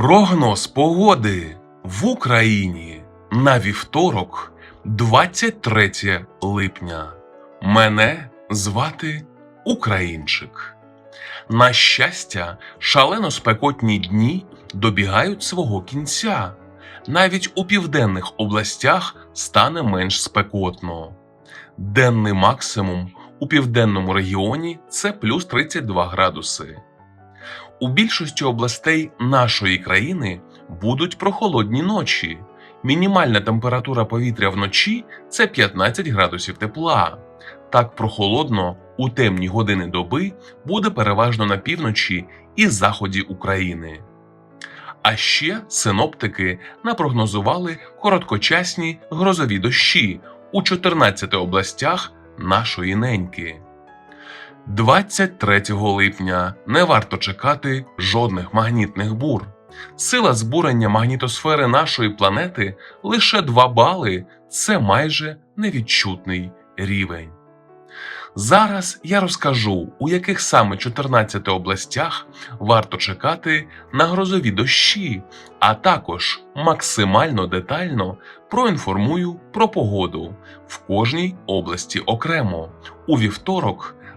Прогноз погоди в Україні на вівторок, 23 липня. Мене звати Українчик. На щастя, шалено спекотні дні добігають свого кінця. Навіть у південних областях стане менш спекотно. Денний максимум у південному регіоні це плюс 32 градуси. У більшості областей нашої країни будуть прохолодні ночі. Мінімальна температура повітря вночі це 15 градусів тепла. Так прохолодно у темні години доби буде переважно на півночі і заході України. А ще синоптики напрогнозували короткочасні грозові дощі у 14 областях нашої неньки. 23 липня не варто чекати жодних магнітних бур. Сила збурення магнітосфери нашої планети лише 2 бали це майже невідчутний рівень. Зараз я розкажу, у яких саме 14 областях варто чекати на грозові дощі, а також максимально детально проінформую про погоду в кожній області окремо у вівторок,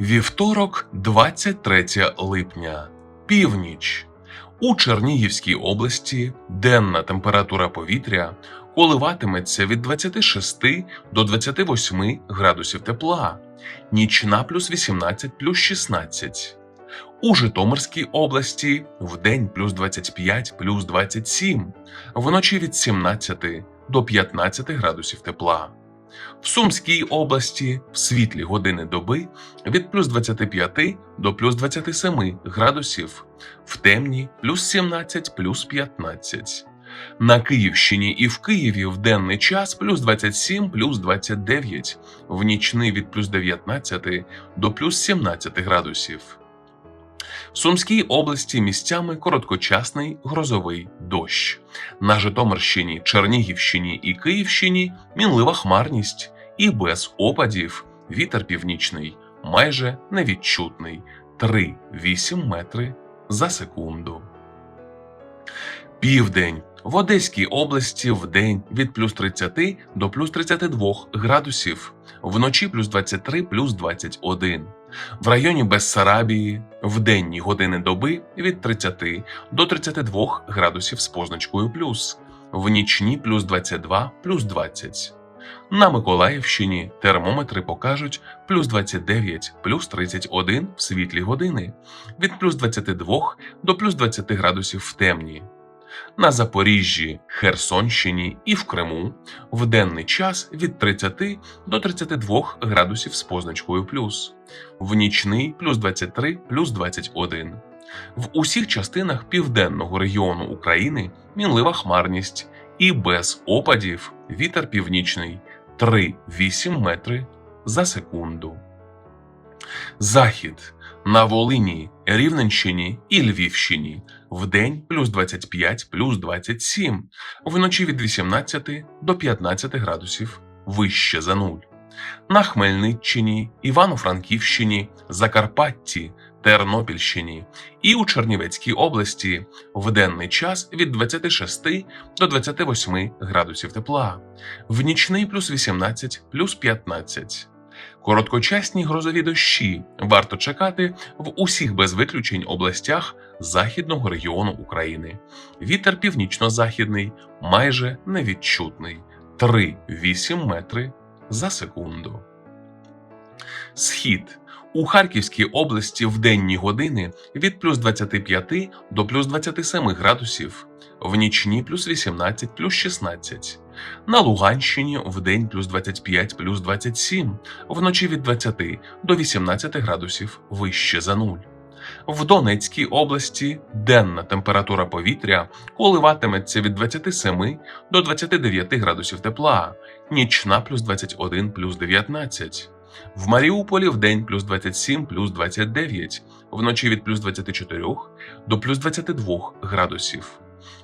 Вівторок, 23 липня. Північ. У Чернігівській області денна температура повітря коливатиметься від 26 до 28 градусів тепла, нічна плюс 18 плюс 16. У Житомирській області вдень плюс 25 плюс 27, вночі від 17 до 15 градусів тепла. В Сумській області в світлі години доби від плюс 25 до плюс 27 градусів, в темні плюс 17 плюс 15. На Київщині і в Києві в денний час плюс 27 плюс 29, в нічний від плюс 19 до плюс 17 градусів. В Сумській області місцями короткочасний грозовий дощ. На Житомирщині, Чернігівщині і Київщині мінлива хмарність і без опадів вітер північний майже невідчутний 3-8 метри за секунду. Південь в Одеській області в день від плюс 30 до плюс 32 градусів, вночі плюс 23 плюс 21. В районі Бессарабії в денні години доби від 30 до 32 градусів з позначкою плюс, в нічні плюс 22 плюс 20. На Миколаївщині термометри покажуть плюс 29 плюс 31 в світлі години, від плюс 22 до плюс 20 градусів в темні. На Запоріжжі, Херсонщині і в Криму в денний час від 30 до 32 градусів з позначкою плюс, в нічний плюс 23 плюс 21. В усіх частинах південного регіону України мінлива хмарність і без опадів вітер північний 3-8 метри за секунду. Захід на Волині, Рівненщині і Львівщині вдень плюс 25 плюс 27, вночі від 18 до 15 градусів вище за нуль. На Хмельниччині, Івано-Франківщині, Закарпатті, Тернопільщині і у Чернівецькій області в денний час від 26 до 28 градусів тепла, в нічний плюс 18 плюс 15. Короткочасні грозові дощі варто чекати в усіх без виключень областях західного регіону України. Вітер північно-західний майже невідчутний 3,8 метри за секунду. Схід у Харківській області в денні години від плюс 25 до плюс 27 градусів, в нічні плюс 18 плюс 16. На Луганщині в день плюс 25 плюс 27, вночі від 20 до 18 градусів вище за нуль. В Донецькій області денна температура повітря коливатиметься від 27 до 29 градусів тепла, нічна плюс 21 плюс 19. В Маріуполі в день плюс 27 плюс 29, вночі від плюс 24 до плюс 22 градусів.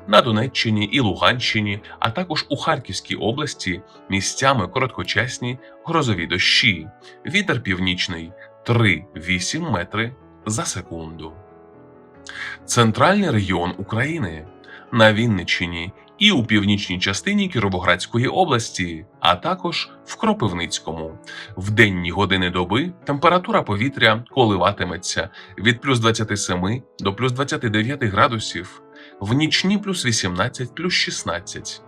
На Донеччині і Луганщині, а також у Харківській області місцями короткочасні грозові дощі. Вітер північний 3,8 метри за секунду. Центральний регіон України на Вінниччині і у північній частині Кіровоградської області, а також в Кропивницькому. В денні години доби температура повітря коливатиметься від плюс 27 до плюс 29 градусів, в нічні плюс 18 плюс 16.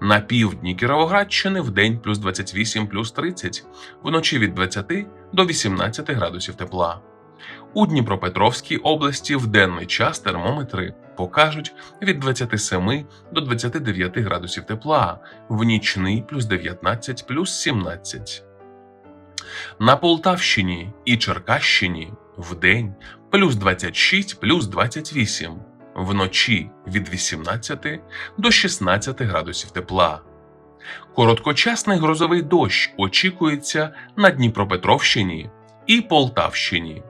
На півдні Кіровоградщини в день плюс 28 плюс 30, вночі від 20 до 18 градусів тепла. У Дніпропетровській області в денний час термометри покажуть від 27 до 29 градусів тепла, в нічний плюс 19 плюс 17. На Полтавщині і Черкащині в день плюс 26 плюс 28, вночі від 18 до 16 градусів тепла. Короткочасний грозовий дощ очікується на Дніпропетровщині і Полтавщині.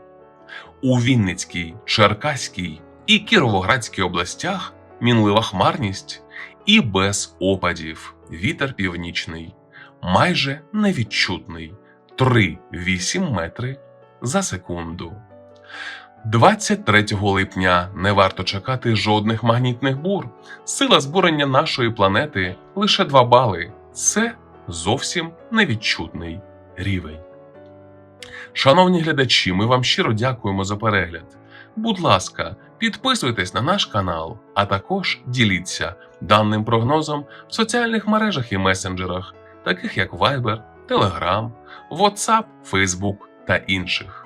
У Вінницькій, Черкаській і Кіровоградській областях мінлива хмарність і без опадів. Вітер північний, майже невідчутний 3,8 метри за секунду. 23 липня не варто чекати жодних магнітних бур. Сила збурення нашої планети лише 2 бали. Це зовсім невідчутний рівень. Шановні глядачі, ми вам щиро дякуємо за перегляд. Будь ласка, підписуйтесь на наш канал, а також діліться даним прогнозом в соціальних мережах і месенджерах, таких як Viber, Telegram, WhatsApp, Facebook та інших.